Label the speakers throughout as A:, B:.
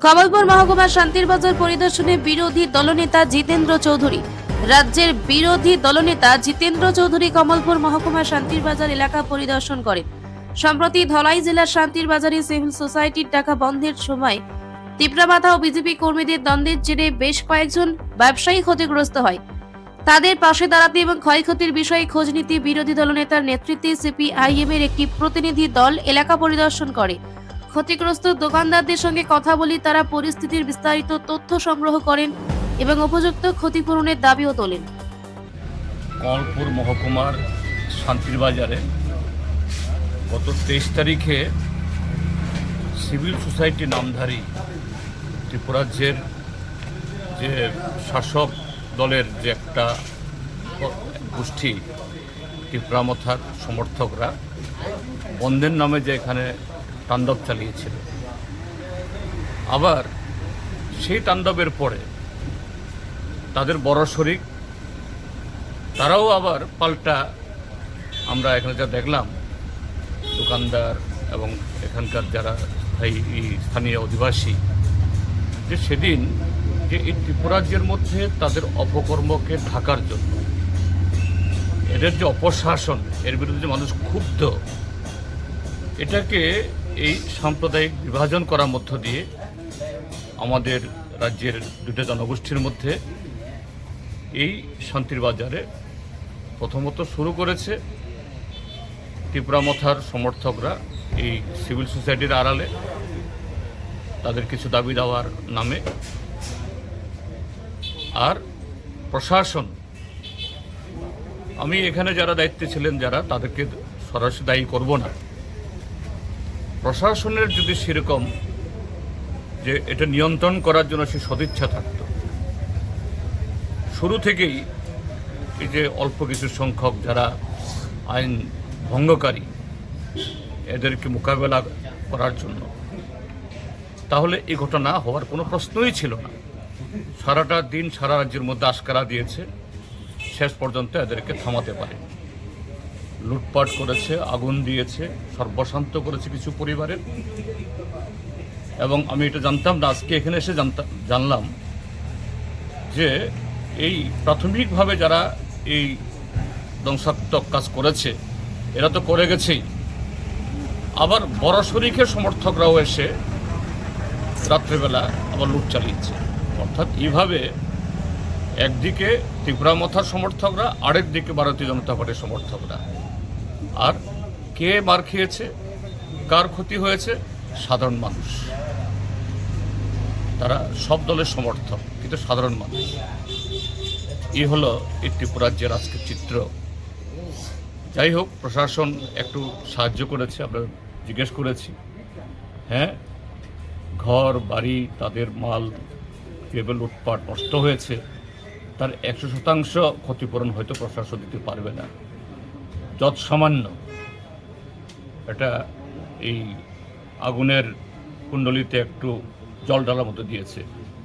A: কমলপুর মহকুমার শান্তির বাজার পরিদর্শনে বিরোধী দলনেতা জিতেন্দ্র চৌধুরী। রাজ্যের বিরোধী দলনেতা জিতেন্দ্র চৌধুরী কমলপুর মহকুমার শান্তির বাজার এলাকা পরিদর্শন করেন। সম্প্রতি ধলাই জেলার শান্তির বাজারে সিভিল সোসাইটির টাকা বন্ধের সময় তীব্রামাথা ও বিজেপি কর্মীদের দ্বন্দ্বের জেরে বেশ কয়েকজন ব্যবসায়ী ক্ষতিগ্রস্ত হয়। তাদের পাশে দাঁড়াতে এবং ক্ষয়ক্ষতির বিষয়ে খোঁজ নিতে বিরোধী দলনেতার নেতৃত্বে সিপিআইএম এর একটি প্রতিনিধি দল এলাকা পরিদর্শন করে। ক্ষতিগ্রস্ত দোকানদারদের সঙ্গে কথা বলি, তারা পরিস্থিতির বিস্তারিত তথ্য সংগ্রহ করেন এবং উপযুক্ত ক্ষতিপূরণের দাবিও তোলেন।
B: কমলপুর মহকুমার শান্তির বাজারে গত তেইশ তারিখে সিভিল সোসাইটি নামধারী ত্রিপুরাজ্যের যে শাসক দলের যে একটা গোষ্ঠী ত্রিপুরামথার সমর্থকরা বন্ধের নামে যে এখানে তাণ্ডব চালিয়েছিল। আবার সেই তাণ্ডবের পরে তাদের বড় শরিক, তারাও আবার পাল্টা আমরা এখানে যা দেখলাম, দোকানদার এবং এখানকার যারা স্থানীয় অধিবাসী, যে সেদিন যে এই ত্রিপুরাজ্যের মধ্যে তাদের অপকর্মকে ঢাকার জন্য, এদের যে অপশাসন, এর বিরুদ্ধে মানুষ ক্ষুব্ধ, এটাকে এই সাম্প্রদায়িক বিভাজন করার মধ্য দিয়ে আমাদের রাজ্যের দুটো জনগোষ্ঠীর মধ্যে এই শান্তির বাজারে প্রথমত শুরু করেছে ত্রিপুরা মথার সমর্থকরা এই সিভিল সোসাইটির আড়ালে। তাদের কিছু দাবি দেওয়ার নামে। আর প্রশাসন। আমি এখানে যারা দায়িত্বে ছিলেন যারা, তাদেরকে সরাসরি দায়ী করব না। প্রশাসনের যদি সেরকম যে এটা নিয়ন্ত্রণ করার জন্য সে সদিচ্ছা থাকতো, শুরু থেকেই এই যে অল্প কিছু সংখ্যক যারা আইন ভঙ্গকারী, এদেরকে মোকাবেলা করার জন্য, তাহলে এই ঘটনা হওয়ার কোনো প্রশ্নই ছিল না। সারাটা দিন সারা রাজ্যের মধ্যে আশকারা দিয়েছে, শেষ পর্যন্ত এদেরকে থামাতে পারে লুটপাট করেছে, আগুন দিয়েছে, সর্বশান্ত করেছে কিছু পরিবারের। এবং আমি এটা জানতাম না, আজকে এখানে এসে জানতাম জানলাম যে এই প্রাথমিকভাবে যারা এই ধ্বংসাত্মক কাজ করেছে, এরা তো করে গেছেই। আবার বড় শরিকের সমর্থকরাও এসে রাত্রেবেলা আবার লুট চালিয়েছে। অর্থাৎ এইভাবে একদিকে ত্রিপুরামথার সমর্থকরা, আরেক দিকে ভারতীয় জনতা পার্টির সমর্থকরা। আর কে মার খেয়েছে, কার ক্ষতি হয়েছে, সাধারণ মানুষ। তারা সব দলের সমর্থক, কিন্তু সাধারণ মানুষ। এই হলো এই ত্রিপুরাজ্যের আজকের চিত্র। যাই হোক, প্রশাসন একটু সাহায্য করেছে, আমরা জিজ্ঞেস করেছি। হ্যাঁ ঘর, বাড়ি, তাদের মাল, কেবল লুটপাট নষ্ট হয়েছে। তার একশো শতাংশ ক্ষতিপূরণ হয়তো প্রশাসন দিতে পারবে না। যৎ সামান্য এটা এই আগুনের কুণ্ডলিতে একটু জল ঢালার মতো দিয়েছে।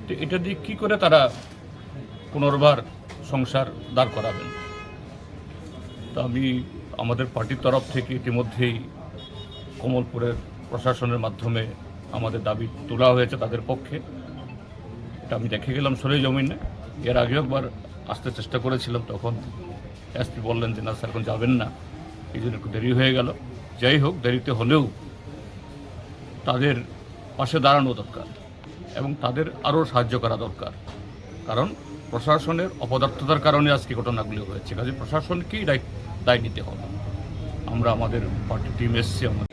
B: তো এটা দিয়ে কী করে তারা পুনর্বার সংসার দাঁড় করাবেন? তো আমি আমাদের পার্টির তরফ থেকে ইতিমধ্যেই কমলপুরের প্রশাসনের মাধ্যমে আমাদের দাবি তোলা হয়েছে তাদের পক্ষে। এটা আমি দেখে গেলাম সরে জমিনে এর আগেও একবার আসতে চেষ্টা করেছিলাম তখন। এসপি বললেন যে, না স্যার, এখন যাবেন না। এই জন্য একটু দেরি হয়ে গেল। যাই হোক, দেরিতে হলেও তাদের পাশে দাঁড়ানো দরকার এবং তাদের আরও সাহায্য করা দরকার। কারণ প্রশাসনের অপদার্থতার কারণে আজকে ঘটনাগুলি হয়েছে। কাজে প্রশাসনকেই দায় দায় নিতে হবে। আমরা আমাদের পার্টি টিম এসছে, আমাদের